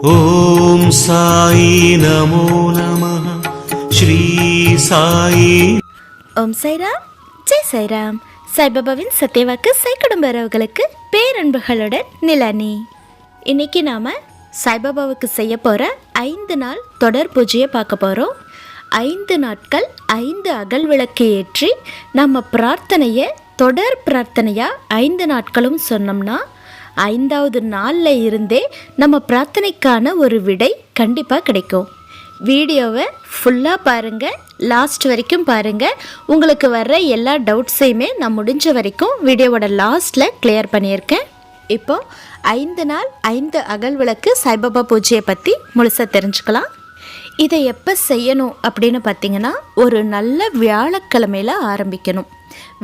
ॐ साई नमो नमः श्री साई ஓம் சைராம் ஜெய் சைராம் சாய்பாபாவின் சத்யவாக்கு சை குடும்ப உறவுகளுக்கு பேரன்புகளுடன் நிலானி இன்னைக்கு நாம சாய்பாபாவுக்கு செய்ய போற ஐந்து நாள் தொடர் பூஜையை பார்க்க போறோம் ஐந்து நாட்கள் ஐந்து அகல் விளக்கு ஏற்றி நம்ம பிரார்த்தனையை தொடர் பிரார்த்தனையா ஐந்து நாட்களும் சொன்னோம்னா ஐந்தாவது நாளில் இருந்தே நம்ம பிரார்த்தனைக்கான ஒரு விடை கண்டிப்பாக கிடைக்கும். வீடியோவை ஃபுல்லாக பாருங்கள் லாஸ்ட் வரைக்கும் பாருங்கள் உங்களுக்கு வர்ற எல்லா டவுட்ஸையுமே நான் முடிஞ்ச வரைக்கும் வீடியோவோட லாஸ்ட்டில் கிளியர் பண்ணியிருக்கேன். இப்போ ஐந்து நாள் ஐந்து அகல் விளக்கு சாய்பாபா பூஜையை பற்றி முழுசாக தெரிஞ்சுக்கலாம். இதை எப்போ செய்யணும் அப்படின்னு பார்த்தீங்கன்னா ஒரு நல்ல வியாழக்கிழமையில் ஆரம்பிக்கணும்.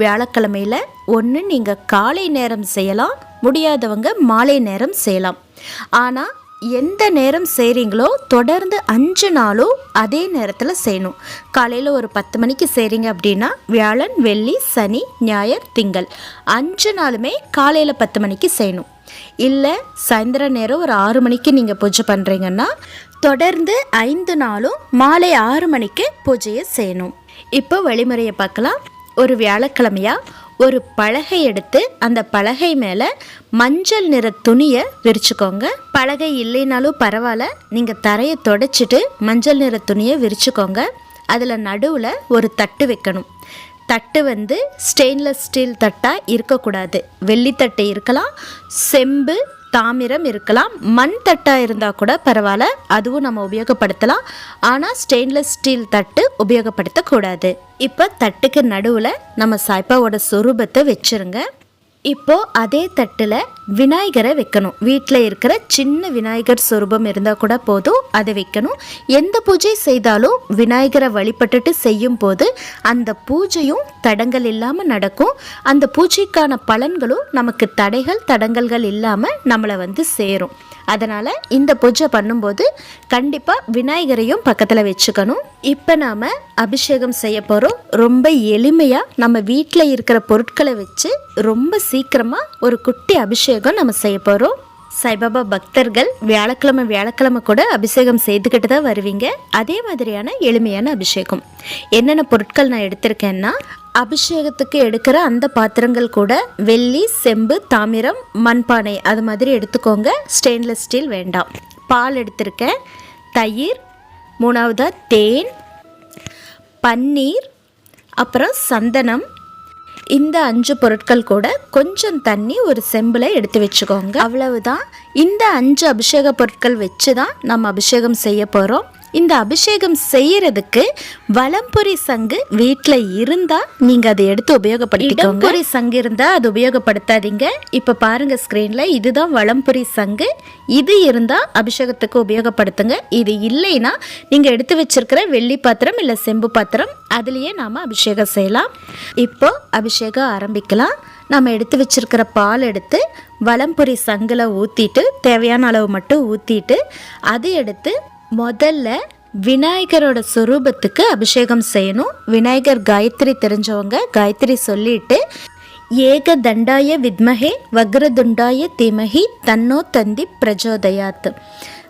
வியாழக்கிழமையில் ஒன்று நீங்கள் காலை நேரம் செய்யலாம் முடியாதவங்க மாலை நேரம் செய்யலாம். ஆனால் எந்த நேரம் செய்கிறீங்களோ தொடர்ந்து அஞ்சு நாளும் அதே நேரத்தில் செய்யணும். காலையில் ஒரு பத்து மணிக்கு செய்கிறீங்க அப்படின்னா வியாழன் வெள்ளி சனி ஞாயிறு திங்கள். அஞ்சு நாளுமே காலையில் பத்து மணிக்கு செய்யணும். இல்லை சாயந்தர நேரம் ஒரு ஆறு மணிக்கு நீங்கள் பூஜை பண்ணுறீங்கன்னா தொடர்ந்து ஐந்து நாளும் மாலை ஆறு மணிக்கு பூஜையை செய்யணும். இப்போ வழிமுறையை பார்க்கலாம். ஒரு வியாழக்கிழமையா? ஒரு பலகை எடுத்து அந்த பலகை மேலே மஞ்சள் நிற துணியை விரிச்சுக்கோங்க. பலகை இல்லைனாலும் பரவாயில்ல. நீங்கள் தரையை தொடச்சிட்டு மஞ்சள் நிற துணியை விரிச்சுக்கோங்க. அதில் நடுவில் ஒரு தட்டு வைக்கணும். தட்டு வந்து ஸ்டெயின்லெஸ் ஸ்டீல் தட்டாக இருக்கக்கூடாது. வெள்ளித்தட்டு இருக்கலாம். செம்பு தாமிரம் இருக்கலாம். மண் தட்டாக இருந்தால் கூட பரவாயில்ல. அதுவும் நம்ம உபயோகப்படுத்தலாம். ஆனால் ஸ்டெயின்லெஸ் ஸ்டீல் தட்டு உபயோகப்படுத்தக்கூடாது. இப்போ தட்டுக்கு நடுவில் நம்ம சாய்ப்பாவோட சொரூபத்தை வச்சுருங்க. இப்போ அதே தட்டில் விநாயகரை வைக்கணும். வீட்டில் இருக்கிற சின்ன விநாயகர் சொரூபம் இருந்தால் கூட போதும் அதை வைக்கணும். எந்த பூஜை செய்தாலும் விநாயகரை வழிபட்டுட்டு செய்யும் போது அந்த பூஜையும் தடங்கள் இல்லாமல் நடக்கும். அந்த பூஜைக்கான பலன்களும் நமக்கு தடைகள் தடங்கல்கள் இல்லாமல் நம்மளை வந்து சேரும். அதனால் இந்த பூஜை பண்ணும்போது கண்டிப்பாக விநாயகரையும் பக்கத்தில் வச்சுக்கணும். இப்போ நாம் அபிஷேகம் செய்ய போகிறோம் ரொம்ப எளிமையாக நம்ம வீட்டில் இருக்கிற பொருட்களை வச்சு ரொம்ப சீக்கிரமாக ஒரு குட்டி அபிஷேகம் நம்ம செய்ய போகிறோம் சாய்பாபா பக்தர்கள் வியாழக்கிழமை வியாழக்கிழமை கூட அபிஷேகம் செய்துக்கிட்டு தான் வருவீங்க. அதே மாதிரியான எளிமையான அபிஷேகம். என்னென்ன பொருட்கள் நான் எடுத்திருக்கேன்னா அபிஷேகத்துக்கு எடுக்கிற அந்த பாத்திரங்கள் கூட வெள்ளி செம்பு தாமிரம் மண்பானை அது மாதிரி எடுத்துக்கோங்க. ஸ்டெயின்லெஸ் ஸ்டீல் வேண்டாம். பால் எடுத்திருக்கேன். தயிர் மூணாவதாக தேன் பன்னீர் அப்புறம் சந்தனம் இந்த அஞ்சு பொருட்கள் கூட கொஞ்சம் தண்ணி ஒரு செம்பில் எடுத்து வச்சுக்கோங்க. அவ்வளவுதான். இந்த அஞ்சு அபிஷேக பொருட்கள் வச்சு தான் நம்ம அபிஷேகம் செய்ய போகிறோம் இந்த அபிஷேகம் செய்யறதுக்கு வலம்புரி சங்கு வீட்டில் இருந்தால் நீங்கள் அதை எடுத்து உபயோகப்படுத்திக்கோங்க. இடம்புரி சங்கு இருந்தால் அது உபயோகப்படுத்தாதீங்க. இப்போ பாருங்க ஸ்க்ரீனில் இதுதான் வலம்புரி சங்கு. இது இருந்தால் அபிஷேகத்துக்கு உபயோகப்படுத்துங்க. இது இல்லைன்னா நீங்கள் எடுத்து வச்சிருக்கிற வெள்ளி பாத்திரம் இல்லை செம்பு பாத்திரம் அதுலேயே நாம் அபிஷேகம் செய்யலாம். இப்போ அபிஷேகம் ஆரம்பிக்கலாம். நம்ம எடுத்து வச்சிருக்கிற பால் எடுத்து வலம்புரி சங்கில் ஊற்றிட்டு தேவையான அளவு மட்டும் ஊற்றிட்டு அது எடுத்து முதல்ல விநாயகரோட சொரூபத்துக்கு அபிஷேகம் செய்யணும். விநாயகர் காயத்ரி தெரிஞ்சவங்க காயத்ரி சொல்லிட்டு ஏக தண்டாய வித்மஹே வக்ரதுண்டாய தீமஹி தன்னோ தந்தி பிரஜோதயாத்.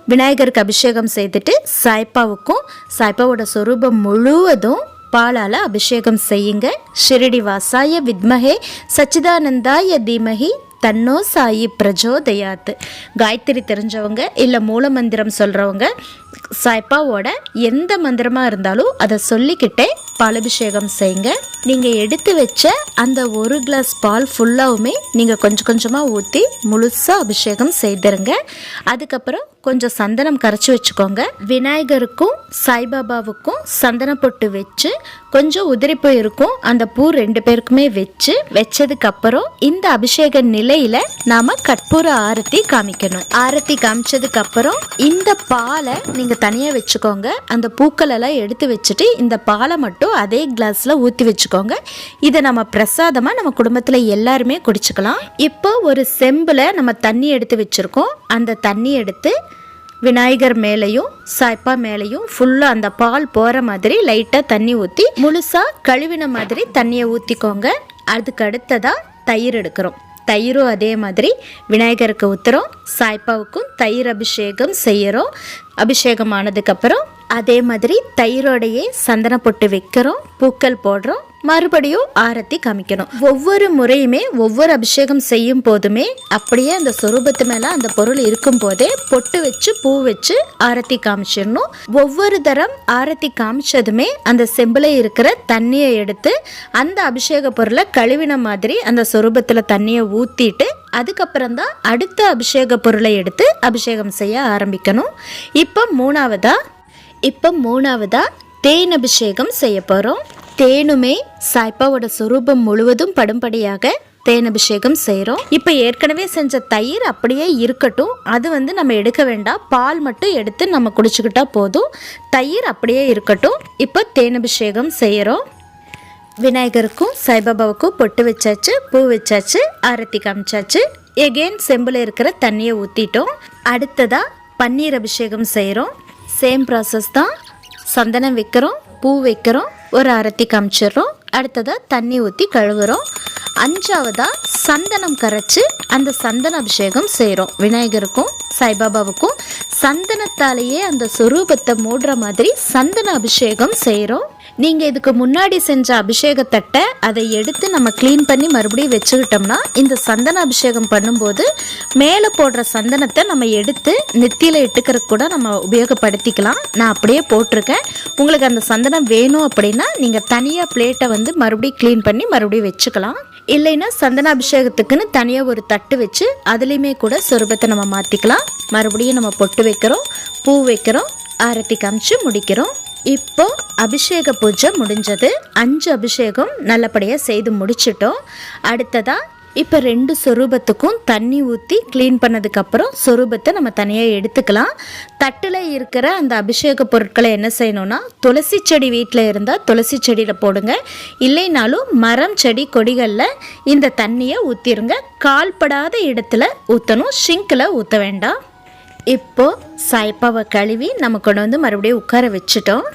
விநாயகருக்கு அபிஷேகம் செய்துட்டு சாய்ப்பாவுக்கும் சாய்ப்பாவோட சொரூபம் முழுவதும் பாலால் அபிஷேகம் செய்யுங்க. ஷிரடி வாசாய வித்மஹே சச்சிதானந்தாய தீமஹி தன்னோ சாயி பிரஜோதயாத்து காயத்ரி தெரிஞ்சவங்க இல்லை மூல மந்திரம் சொல்கிறவங்க சாய்ப்பாவோட எந்த மந்திரமாக இருந்தாலும் அதை சொல்லிக்கிட்டே பாலபிஷேகம் செய்யுங்க. நீங்கள் எடுத்து வச்ச அந்த ஒரு கிளாஸ் பால் ஃபுல்லாகவுமே நீங்கள் கொஞ்சம் கொஞ்சமாக ஊற்றி முழுசாக அபிஷேகம் செய்திருங்க. அதுக்கப்புறம் கொஞ்சம் சந்தனம் கரைச்சி வச்சுக்கோங்க. விநாயகருக்கும் சாய்பாபாவுக்கும் சந்தன பொட்டு வச்சு கொஞ்சம் உதிரிப்பு இருக்கும். அந்த பூ ரெண்டு பேருக்குமே வச்சு வச்சதுக்கு அப்புறம் இந்த அபிஷேக நிலையில நாம கற்பூர ஆரத்தி காமிக்கணும். ஆரத்தி காமிச்சதுக்கு அப்புறம் இந்த பாலை நீங்க தனியா வச்சுக்கோங்க. அந்த பூக்கள் எல்லாம் எடுத்து வச்சுட்டு இந்த பாலை மட்டும் அதே கிளாஸ்ல ஊத்தி வச்சுக்கோங்க. இதை நம்ம பிரசாதமா நம்ம குடும்பத்துல எல்லாருமே குடிச்சுக்கலாம். இப்போ ஒரு செம்புல நம்ம தண்ணி எடுத்து வச்சிருக்கோம். அந்த தண்ணி எடுத்து விநாயகர் மேலேயும் சாய்ப்பா மேலேயும் ஃபுல்லாக அந்த பால் போகிற மாதிரி லைட்டாக தண்ணி ஊற்றி முழுசாக கழுவின மாதிரி தண்ணியை ஊற்றிக்கோங்க அதுக்கு அடுத்ததாக தயிர் எடுக்கிறோம். தயிரும் அதே மாதிரி விநாயகருக்கு ஊற்றுறோம் சாய்ப்பாவுக்கும் தயிர் அபிஷேகம் செய்கிறோம் அபிஷேகம் ஆனதுக்கப்புறம் அதே மாதிரி தயிரோடையே சந்தன பொட்டு வைக்கிறோம் பூக்கள் போடுறோம் மறுபடியும் ஆரத்தி காமிக்கணும். ஒவ்வொரு முறையுமே ஒவ்வொரு அபிஷேகம் செய்யும் போதுமே அப்படியே அந்த சொரூபத்து மேலே அந்த பொருள் இருக்கும் போதே பொட்டு வச்சு பூ வச்சு ஆரத்தி காமிச்சிடணும். ஒவ்வொரு தரம் ஆரத்தி காமிச்சதுமே அந்த செம்பில் இருக்கிற தண்ணியை எடுத்து அந்த அபிஷேக பொருளை கழுவின மாதிரி அந்த சொரூபத்தில் தண்ணியை ஊற்றிட்டு அதுக்கப்புறம் தான் அடுத்த அபிஷேக பொருளை எடுத்து அபிஷேகம் செய்ய ஆரம்பிக்கணும். இப்போ மூணாவதா? இப்போ மூணாவதா? தேன் அபிஷேகம் செய்ய போகிறோம் தேனுமே சாய்ப்பாவோட சுரூபம் முழுவதும் படும்படியாக தேன் அபிஷேகம் செய்கிறோம் இப்போ ஏற்கனவே செஞ்ச தயிர் அப்படியே இருக்கட்டும். அது வந்து நம்ம எடுக்க வேண்டாம். பால் மட்டும் எடுத்து நம்ம குடிச்சுக்கிட்டா போதும். தயிர் அப்படியே இருக்கட்டும். இப்போ தேன் அபிஷேகம் செய்கிறோம் விநாயகருக்கும் சாய்பாபாவுக்கும் பொட்டு வச்சாச்சு பூ வச்சாச்சு ஆரத்தி காமிச்சாச்சு. எகெயின் செம்பில் இருக்கிற தண்ணியை ஊற்றிட்டோம் அடுத்ததாக பன்னீர் அபிஷேகம் செய்கிறோம் சேம் ப்ராசஸ் தான். சந்தனம் வைக்கிறோம் பூ வைக்கிறோம் ஒரு அரத்தி காமிச்சிடுறோம். அடுத்ததாக தண்ணி ஊற்றி கழுவுறோம். அஞ்சாவதாக சந்தனம் கரைச்சி அந்த சந்தன அபிஷேகம் செய்கிறோம் விநாயகருக்கும் சாய்பாபாவுக்கும் சந்தனத்தாலேயே அந்த சுரூபத்தை மூடுற மாதிரி சந்தன அபிஷேகம் செய்கிறோம் நீங்கள் இதுக்கு முன்னாடி செஞ்ச அபிஷேகத்தட்டை அதை எடுத்து நம்ம க்ளீன் பண்ணி மறுபடியும் வச்சுக்கிட்டோம்னா இந்த சந்தன அபிஷேகம் பண்ணும்போது மேலே போடுற சந்தனத்தை நம்ம எடுத்து நெத்தியில் இட்டுக்கிறதுக்கு கூட நம்ம உபயோகப்படுத்திக்கலாம். நான் அப்படியே போட்டிருக்கேன். உங்களுக்கு அந்த சந்தனம் வேணும் அப்படின்னா நீங்கள் தனியாக பிளேட்டை வந்து மறுபடியும் க்ளீன் பண்ணி மறுபடியும் வச்சுக்கலாம். இல்லைன்னா சந்தன அபிஷேகத்துக்குன்னு தனியாக ஒரு தட்டு வச்சு அதுலேயுமே கூட சொருபத்தை நம்ம மாற்றிக்கலாம் மறுபடியும் நம்ம பொட்டு வைக்கிறோம் பூ வைக்கிறோம் ஆரத்தி காமிச்சு முடிக்கிறோம். இப்போ அபிஷேக பூஜை முடிஞ்சது. அஞ்சு அபிஷேகம் நல்லபடியாக செய்து முடிச்சிட்டோம். அடுத்ததாக இப்போ ரெண்டு சொரூபத்துக்கும் தண்ணி ஊற்றி க்ளீன் பண்ணதுக்கப்புறம் சொரூபத்தை நம்ம தனியாக எடுத்துக்கலாம். தட்டில் இருக்கிற அந்த அபிஷேக பொருட்களை என்ன செய்யணும்னா துளசி செடி வீட்டில் இருந்தால் துளசி செடியில் போடுங்க. இல்லைனாலும் மரம் செடி கொடிகளில் இந்த தண்ணியை ஊற்றிருங்க கால்படாத இடத்துல ஊற்றணும் ஷிங்கில் ஊற்ற வேண்டாம். இப்போது சாய்ப்பாவை கழுவி நம்ம கொண்டு வந்து மறுபடியும் உட்கார வச்சுட்டோம்.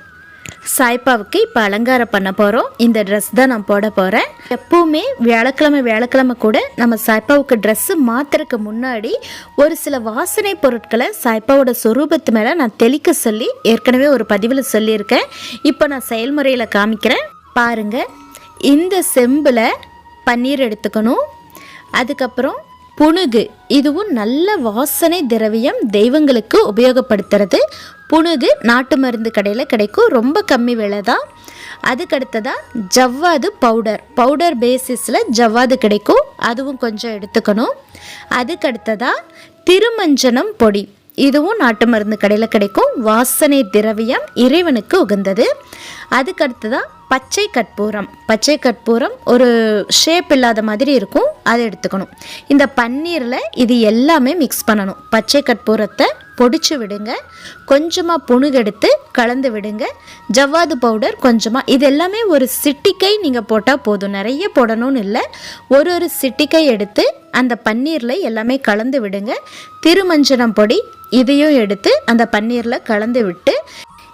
சாய்ப்பாவுக்கு இப்போ அலங்காரம் பண்ண போகிறோம் இந்த ட்ரெஸ் தான் நான் போட போகிறேன் எப்போவுமே வியாழக்கிழமை வியாழக்கிழமை கூட நம்ம சாய்ப்பாவுக்கு ட்ரெஸ்ஸு மாற்றுறதுக்கு முன்னாடி ஒரு சில வாசனை பொருட்களை சாய்ப்பாவோட சொரூபத்து மேலே நான் தெளிக்க சொல்லி ஏற்கனவே ஒரு பதிவில் சொல்லியிருக்கேன். இப்போ நான் செயல்முறையில் காமிக்கிறேன். பாருங்கள் இந்த செம்பில் பன்னீர் எடுத்துக்கணும். அதுக்கப்புறம் புணுகு. இதுவும் நல்ல வாசனை திரவியம் தெய்வங்களுக்கு உபயோகப்படுத்துறது. புணுகு நாட்டு மருந்து கடையில் கிடைக்கும். ரொம்ப கம்மி விலை தான் அதுக்கடுத்ததாக ஜவ்வாது பவுடர். பவுடர் பேசிஸில் ஜவ்வாது கிடைக்கும். அதுவும் கொஞ்சம் எடுத்துக்கணும். அதுக்கடுத்ததாக திருமஞ்சனம் பொடி. இதுவும் நாட்டு மருந்து கடையில் கிடைக்கும். வாசனை திரவியம் இறைவனுக்கு உகந்தது. அதுக்கடுத்ததாக பச்சை கற்பூரம். பச்சை கற்பூரம் ஒரு ஷேப் இல்லாத மாதிரி இருக்கும். அதை எடுத்துக்கணும். இந்த பன்னீரில் இது எல்லாமே மிக்ஸ் பண்ணணும். பச்சை கற்பூரத்தை பொடிச்சு விடுங்க. கொஞ்சமாக புணுகெடுத்து கலந்து விடுங்க. ஜவ்வாது பவுடர் கொஞ்சமாக இது எல்லாமே ஒரு சிட்டிக்கை நீங்கள் போட்டால் போதும். நிறைய போடணும்னு இல்லை. ஒரு ஒரு சிட்டிக்கை எடுத்து அந்த பன்னீரில் எல்லாமே கலந்து விடுங்க. திருமஞ்சனம் பொடி இதையும் எடுத்து அந்த பன்னீரில் கலந்து விட்டு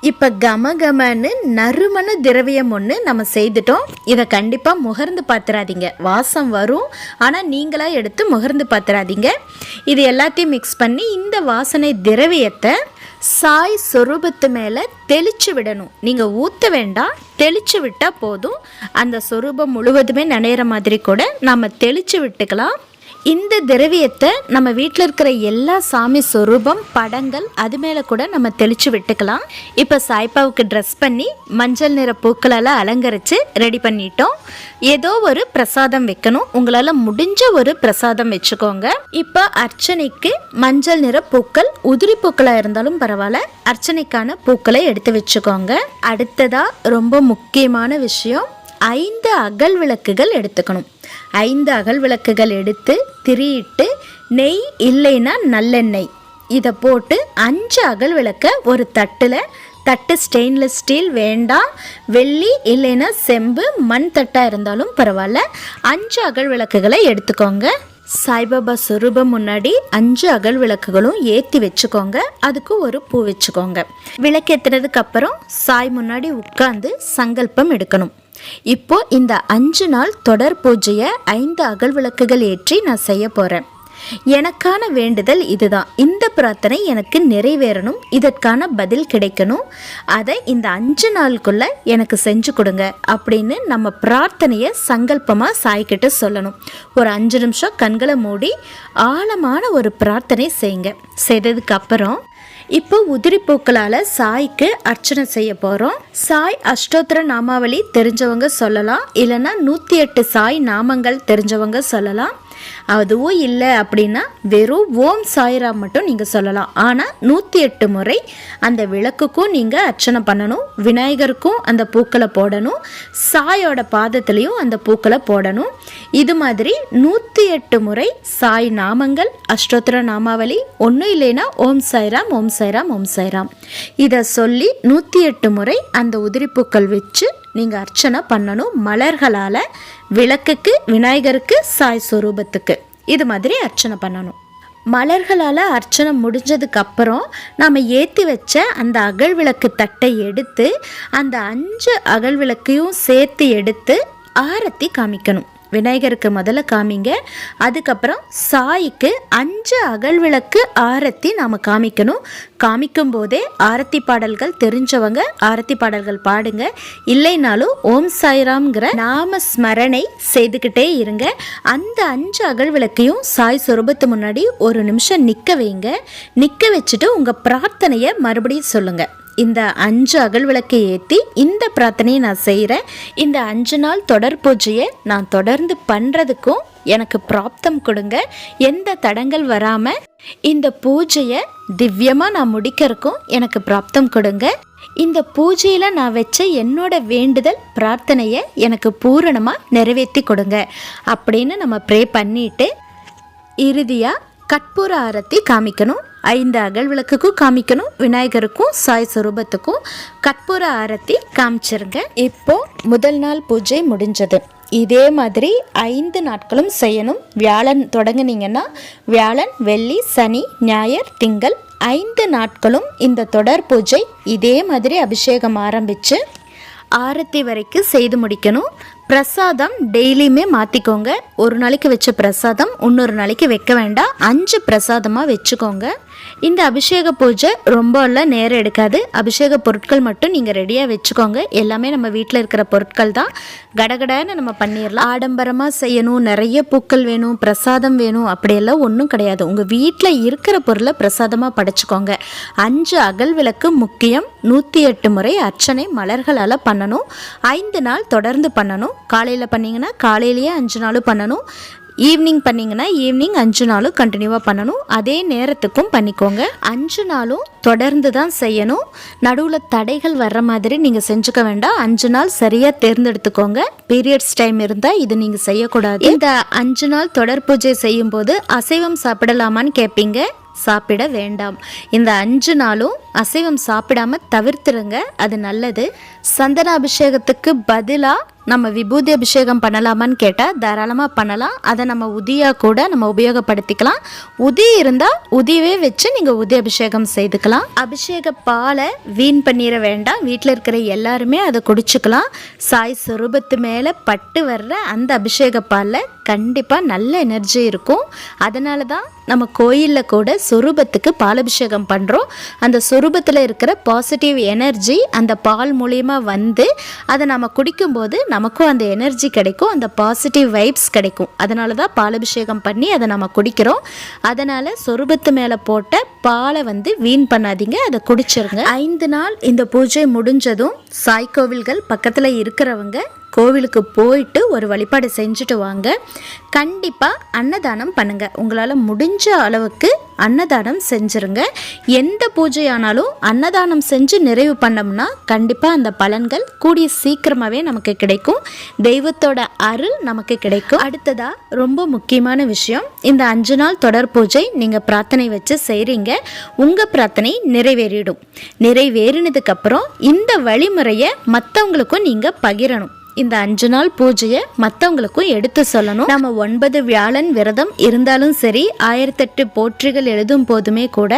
இப்போ கம கமன்னு நறுமண திரவியம் ஒன்று நம்ம செய்துட்டோம். இதை கண்டிப்பாக முகர்ந்து பார்த்துறாதீங்க வாசம் வரும். ஆனால் நீங்களாக எடுத்து முகர்ந்து பார்த்துறாதீங்க இது எல்லாத்தையும் மிக்ஸ் பண்ணி இந்த வாசனை திரவியத்தை சாய் சொரூபத்து மேலே தெளிச்சு விடணும். நீங்கள் ஊற்ற வேண்டாம். தெளிச்சு விட்டால் போதும். அந்த சொரூபம் முழுவதுமே நனையிற மாதிரி கூட நம்ம தெளிச்சு விட்டுக்கலாம். இந்த திரவியத்தை நம்ம வீட்டில் இருக்கிற எல்லா சாமி சொரூபம் படங்கள் அது மேலே கூட நம்ம தெளித்து விட்டுக்கலாம். இப்போ சாய்பாவுக்கு ட்ரெஸ் பண்ணி மஞ்சள் நிற பூக்களால் அலங்கரித்து ரெடி பண்ணிட்டோம். ஏதோ ஒரு பிரசாதம் வைக்கணும். உங்களால் முடிஞ்ச ஒரு பிரசாதம் வச்சுக்கோங்க. இப்போ அர்ச்சனைக்கு மஞ்சள் நிற பூக்கள் உதிரி பூக்களாக இருந்தாலும் பரவாயில்ல. அர்ச்சனைக்கான பூக்களை எடுத்து வச்சுக்கோங்க. அடுத்ததாக ரொம்ப முக்கியமான விஷயம் ஐந்து அகல் விளக்குகள் எடுத்துக்கணும். ஐந்து அகல் விளக்குகள் எடுத்து திரியிட்டு நெய் இல்லைன்னா நல்லெண்ணெய். இதை போட்டு அஞ்சு அகல் விளக்கை ஒரு தட்டில் தட்டு ஸ்டெயின்லெஸ் ஸ்டீல் வேண்டாம் வெள்ளி இல்லைன்னா செம்பு மண் தட்டாக இருந்தாலும் பரவாயில்ல. அஞ்சு அகல் விளக்குகளை எடுத்துக்கோங்க. சாய்பாபா சொரூபம் முன்னாடி அஞ்சு அகல் விளக்குகளும் ஏற்றி வச்சுக்கோங்க. அதுக்கு ஒரு பூ வச்சுக்கோங்க. விளக்கேற்றுனதுக்கு அப்புறம் சாய் முன்னாடி உட்காந்து சங்கல்பம் எடுக்கணும். இப்போ இந்த அஞ்சு நாள் தொடர் பூஜையை ஐந்து அகல் விளக்குகள் ஏற்றி நான் செய்ய போகிறேன் எனக்கான வேண்டுதல் இதுதான். இந்த பிரார்த்தனை எனக்கு நிறைவேறணும். இதற்கான பதில் கிடைக்கணும். அதை இந்த அஞ்சு நாளுக்குள்ள எனக்கு செஞ்சு கொடுங்க அப்படின்னு நம்ம பிரார்த்தனையை சங்கல்பமாக சாய்கிட்ட சொல்லணும். ஒரு அஞ்சு நிமிஷம் கண்களை மூடி ஆழமான ஒரு பிரார்த்தனை செய்யுங்க. செய்ததுக்கு அப்புறம் இப்போ உதிரி பூக்களால் சாய்க்கு அர்ச்சனை செய்ய போகிறோம் சாய் அஷ்டோத்திர நாமாவளி தெரிஞ்சவங்க சொல்லலாம். இல்லைன்னா நூற்றி எட்டு சாய் நாமங்கள் தெரிஞ்சவங்க சொல்லலாம். அதுவும் இல்லை அப்படின்னா வெறும் ஓம் சாய்ராம் மட்டும் நீங்கள் சொல்லலாம். ஆனால் நூற்றி எட்டு முறை அந்த விளக்குக்கும் நீங்கள் அர்ச்சனை பண்ணணும். விநாயகருக்கும் அந்த பூக்களை போடணும். சாயோட பாதத்துலேயும் அந்த பூக்களை போடணும். இது மாதிரி நூற்றி எட்டு முறை சாய் நாமங்கள் அஷ்டோத்திர நாமாவளி ஒன்றும் இல்லைன்னா ஓம் சாய்ராம் ஓம் சாய்ராம் ஓம் சாய்ராம். இதை சொல்லி நூற்றி எட்டு முறை அந்த உதிரிப்பூக்கள் வச்சு நீங்கள் அர்ச்சனை பண்ணணும் மலர்களால் விளக்குக்கு விநாயகருக்கு சாய் ஸ்வரூபத்துக்கு இது மாதிரி அர்ச்சனை பண்ணணும். மலர்களால் அர்ச்சனை முடிஞ்சதுக்கு அப்புறம் நாம் ஏற்றி வச்ச அந்த அகல் விளக்கு தட்டை எடுத்து அந்த அஞ்சு அகல் விளக்கையும் சேர்த்து எடுத்து ஆரத்தி காமிக்கணும். விநாயகருக்கு முதல்ல காமிங்க. அதுக்கப்புறம் சாய்க்கு அஞ்சு அகல் விளக்கு ஆரத்தி நாம் காமிக்கணும். காமிக்கும் போதே ஆரத்தி பாடல்கள் தெரிஞ்சவங்க ஆரத்தி பாடல்கள் பாடுங்க. இல்லைனாலும் ஓம் சாய்ராம்ங்கிற நாம ஸ்மரணை செய்துக்கிட்டே இருங்க. அந்த அஞ்சு அகல் விளக்கையும் சாய் சொரூபத்து முன்னாடி ஒரு நிமிஷம் நிற்க வைங்க. நிற்க வச்சுட்டு உங்கள் பிரார்த்தனையை மறுபடியும் சொல்லுங்கள் இந்த அஞ்சு அகல் விளக்கை ஏற்றி இந்த பிரார்த்தனையை நான் செய்கிறேன் இந்த அஞ்சு நாள் தொடர் பூஜையை நான் தொடர்ந்து பண்ணுறதுக்கும் எனக்கு பிராப்தம் கொடுங்க. எந்த தடங்கள் வராமல் இந்த பூஜையை திவ்யமாக நான் முடிக்கிறதுக்கும் எனக்கு பிராப்தம் கொடுங்க. இந்த பூஜையில் நான் வச்ச என்னோட வேண்டுதல் பிரார்த்தனையை எனக்கு பூரணமாக நிறைவேற்றி கொடுங்க. அப்படின்னு நம்ம ப்ரே பண்ணிட்டு இறுதியாக கற்பூர ஆரத்தி காமிக்கணும். ஐந்து அகல் விளக்குக்கும் காமிக்கணும். விநாயகருக்கும் சாய் சுரூபத்துக்கும் கற்பூர ஆரத்தி காமிச்சிருங்க. இப்போது முதல் நாள் பூஜை முடிஞ்சது. இதே மாதிரி ஐந்து நாட்களும் செய்யணும். வியாழன் தொடங்குனீங்கன்னா வியாழன் வெள்ளி சனி ஞாயிறு திங்கள் ஐந்து நாட்களும் இந்த தொடர் பூஜை இதே மாதிரி அபிஷேகம் ஆரம்பித்து ஆரத்தி வரைக்கும் செய்து முடிக்கணும். பிரசாதம் டெய்லியுமே மாற்றிக்கோங்க ஒரு நாளைக்கு வச்ச பிரசாதம் இன்னொரு நாளைக்கு வைக்க வேண்டாம். அஞ்சு பிரசாதமாக வச்சுக்கோங்க. இந்த அபிஷேக பூஜை ரொம்ப எல்லாம் நேரம் எடுக்காது. அபிஷேக பொருட்கள் மட்டும் நீங்கள் ரெடியாக வச்சுக்கோங்க. எல்லாமே நம்ம வீட்டில் இருக்கிற பொருட்கள் தான். கடகடன்னு நம்ம பண்ணிடலாம். ஆடம்பரமாக செய்யணும். நிறைய பூக்கள் வேணும். பிரசாதம் வேணும். அப்படியெல்லாம் ஒன்றும் கிடையாது. உங்கள் வீட்டில் இருக்கிற பொருளை பிரசாதமாக படைச்சிக்கோங்க. அஞ்சு அகல் விளக்கு முக்கியம். நூற்றி எட்டு முறை அர்ச்சனை மலர்களால் பண்ணணும். ஐந்து நாள் தொடர்ந்து பண்ணணும். காலையில் பண்ணிங்கன்னா காலையிலேயே அஞ்சு நாளும் பண்ணணும். ஈவினிங் பண்ணிங்கன்னா ஈவினிங் அஞ்சு நாளும் கண்டினியூவாக பண்ணணும். அதே நேரத்துக்கும் பண்ணிக்கோங்க. அஞ்சு நாளும் தொடர்ந்து தான் செய்யணும். நடுவில் தடைகள் வர்ற மாதிரி நீங்கள் செஞ்சுக்க வேண்டாம். அஞ்சு நாள் சரியாக தேர்ந்தெடுத்துக்கோங்க. பீரியட்ஸ் டைம் இருந்தால் இது நீங்கள் செய்யக்கூடாது. இந்த அஞ்சு நாள் தொடர் பூஜை செய்யும்போது அசைவம் சாப்பிடலாமான்னு கேட்பீங்க சாப்பிட வேண்டாம். இந்த அஞ்சு நாளும் அசைவம் சாப்பிடாம தவிர்த்துருங்க. அது நல்லது. சந்தன அபிஷேகத்துக்கு பதிலாக நம்ம விபூதி அபிஷேகம் பண்ணலாமான்னு கேட்டால் தாராளமாக பண்ணலாம். அதை நம்ம உதியாக கூட நம்ம உபயோகப்படுத்திக்கலாம். உதி இருந்தால் உதியவே வச்சு நீங்கள் உதி அபிஷேகம் செய்துக்கலாம். அபிஷேக பாலை வீண் பண்ணிட வேண்டாம். வீட்டில் இருக்கிற எல்லாருமே அதை குடிச்சுக்கலாம். சாய் சொரூபத்து மேலே பட்டு வர்ற அந்த அபிஷேக பாலில் கண்டிப்பாக நல்ல எனர்ஜி இருக்கும். அதனால தான் நம்ம கோயிலில் கூட சொரூபத்துக்கு பாலபிஷேகம் பண்ணுறோம் அந்த சொரூபத்தில் இருக்கிற பாசிட்டிவ் எனர்ஜி அந்த பால் மூலியமாக வந்து அதை நம்ம குடிக்கும்போது நமக்கும் அந்த எனர்ஜி கிடைக்கும் அந்த பாசிட்டிவ் வைப்ஸ் கிடைக்கும். அதனால தான் பாலபிஷேகம் பண்ணி அதை நம்ம குடிக்கிறோம். அதனால் சொருபத்து மேலே போட்ட பாலை வந்து வீண் பண்ணாதீங்க அதை குடிச்சிருங்க. ஐந்து நாள் இந்த பூஜை முடிஞ்சதும் சாய் கோவில்கள் பக்கத்தில் இருக்கிறவங்க கோவிலுக்கு போயிட்டு ஒரு வழிபாடு செஞ்சுட்டு வாங்க. கண்டிப்பாக அன்னதானம் பண்ணுங்கள் உங்களால் முடிஞ்ச அளவுக்கு அன்னதானம் செஞ்சுருங்க. எந்த பூஜை ஆனாலும் அன்னதானம் செஞ்சு நிறைவு பண்ணோம்னா கண்டிப்பாக அந்த பலன்கள் கூடிய சீக்கிரமாகவே நமக்கு கிடைக்கும். தெய்வத்தோட அருள் நமக்கு கிடைக்கும். அடுத்ததாக ரொம்ப முக்கியமான விஷயம். இந்த அஞ்சு நாள் தொடர் பூஜை நீங்கள் பிரார்த்தனை வச்சு செய்கிறீங்க உங்கள் பிரார்த்தனை நிறைவேறிடும். நிறைவேறினதுக்கப்புறம் இந்த வழிமுறையை மற்றவங்களுக்கும் நீங்கள் பகிரணும். இந்த அஞ்சு நாள் பூஜையை மற்றவங்களுக்கும் எடுத்து சொல்லணும். நம்ம ஒன்பது வியாழன் விரதம் இருந்தாலும் சரி ஆயிரத்தெட்டு போற்றிகள் எழுதும் போதுமே கூட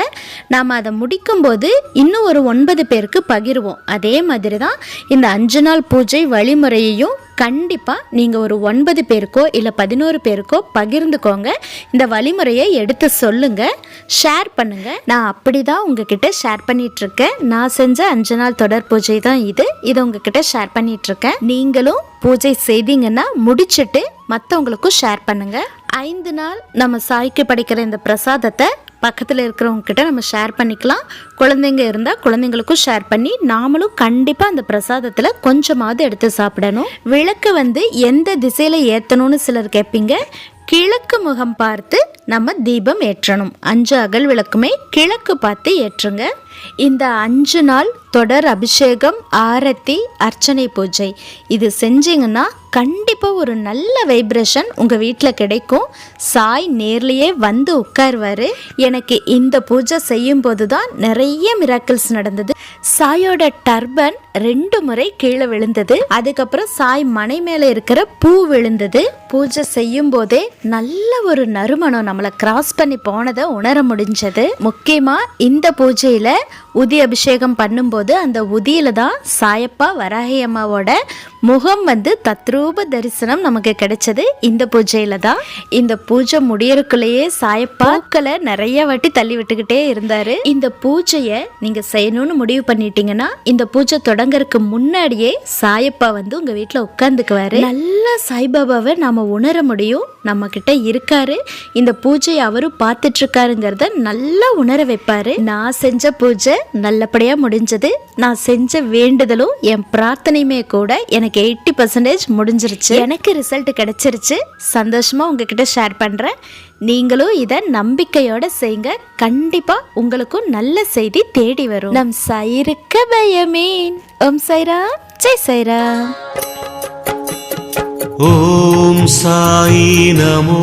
நாம் அதை முடிக்கும்போது இன்னும் ஒரு ஒன்பது பேருக்கு பகிர்வோம். அதே மாதிரி தான் இந்த அஞ்சு நாள் பூஜை வழிமுறையையும் கண்டிப்பாக நீங்கள் ஒரு ஒன்பது பேருக்கோ இல்லை பதினோரு பேருக்கோ பகிர்ந்துக்கோங்க. இந்த வழிமுறையை எடுத்து சொல்லுங்கள் ஷேர் பண்ணுங்கள் நான் அப்படி தான் உங்ககிட்ட ஷேர் பண்ணிகிட்ருக்கேன் நான் செஞ்ச அஞ்சு நாள் தொடர் பூஜை தான் இது. இதை உங்ககிட்ட ஷேர் பண்ணிகிட்ருக்கேன் நீங்களும் பூஜை செய்தீங்கன்னா முடிச்சுட்டு மற்றவங்களுக்கும் ஷேர் பண்ணுங்கள் ஐந்து நாள் நம்ம சாய்க்கு படைக்கிற இந்த பிரசாதத்தை பக்கத்தில் இருக்கிறவங்கக்கிட்ட நம்ம ஷேர் பண்ணிக்கலாம். குழந்தைங்க இருந்தால் குழந்தைங்களுக்கும் ஷேர் பண்ணி நாமளும் கண்டிப்பாக அந்த பிரசாதத்தில் கொஞ்சமாவது எடுத்து சாப்பிடணும். விளக்கு வந்து எந்த திசையில் ஏற்றணும்னு சிலர் கேட்பீங்க கிழக்கு முகம் பார்த்து நம்ம தீபம் ஏற்றணும். அஞ்சு அகல் விளக்குமே கிழக்கு பார்த்து ஏற்றுங்க. இந்த அஞ்சு நாள் தொடர் அபிஷேகம் ஆரத்தி அர்ச்சனை பூஜை. இது செஞ்சீங்கன்னா கண்டிப்பாக ஒரு நல்ல வைப்ரேஷன் உங்கள் வீட்டில் கிடைக்கும். சாய் நேர்லேயே வந்து உட்காருவார். எனக்கு இந்த பூஜை செய்யும்போது தான் நிறைய மிராக்கிள்ஸ் நடந்தது. சாயோட டர்பன் ரெண்டு முறை கீழே விழுந்தது. அதுக்கப்புறம் சாய் மனை மேலே இருக்கிற பூ விழுந்தது. பூஜை செய்யும் போதே நல்ல ஒரு நறுமணம் நம்மளை கிராஸ் பண்ணி போனதை உணர முடிஞ்சது. முக்கியமாக இந்த பூஜையில் உதி அபிஷேகம் பண்ணும்போது அந்த உதியில தான் சாயப்பா வராகி அம்மாவோட முகம் வந்து தத்ரூப தரிசனம் நமக்கு கிடைச்சது. இந்த பூஜையில தான் இந்த பூஜை முடியறதுக்குள்ளேயே சாயப்பாக்களை நிறைய வாட்டி தள்ளி விட்டுக்கிட்டே இருந்தாரு. இந்த பூஜையை நீங்க செய்யணும்னு முடிவு பண்ணிட்டீங்கன்னா இந்த பூஜை தொடங்கறதுக்கு முன்னாடியே சாயப்பா வந்து உங்க வீட்டில் உட்காந்துக்குவாரு நல்லா சாய்பாபாவை நாம உணர முடியும். நம்ம கிட்ட இருக்காரு. இந்த பூஜையை அவரும் பார்த்துட்டு இருக்காருங்கிறத நல்லா உணர வைப்பாரு. நான் செஞ்ச பூஜை பூஜை நல்லபடியாக முடிஞ்சது. நான் செஞ்ச வேண்டுதலும் என் பிரார்த்தனையுமே கூட எனக்கு எயிட்டி பர்சன்டேஜ் முடிஞ்சிருச்சு. எனக்கு ரிசல்ட் கிடைச்சிருச்சு. சந்தோஷமாக உங்ககிட்ட ஷேர் பண்ணுறேன் நீங்களும் இதை நம்பிக்கையோடு செய்யுங்க. கண்டிப்பாக உங்களுக்கும் நல்ல செய்தி தேடி வரும். நம் சைருக்க பயமேன் ஓம் சைரா ஜெய் சைரா ஓம் சாய் நமோ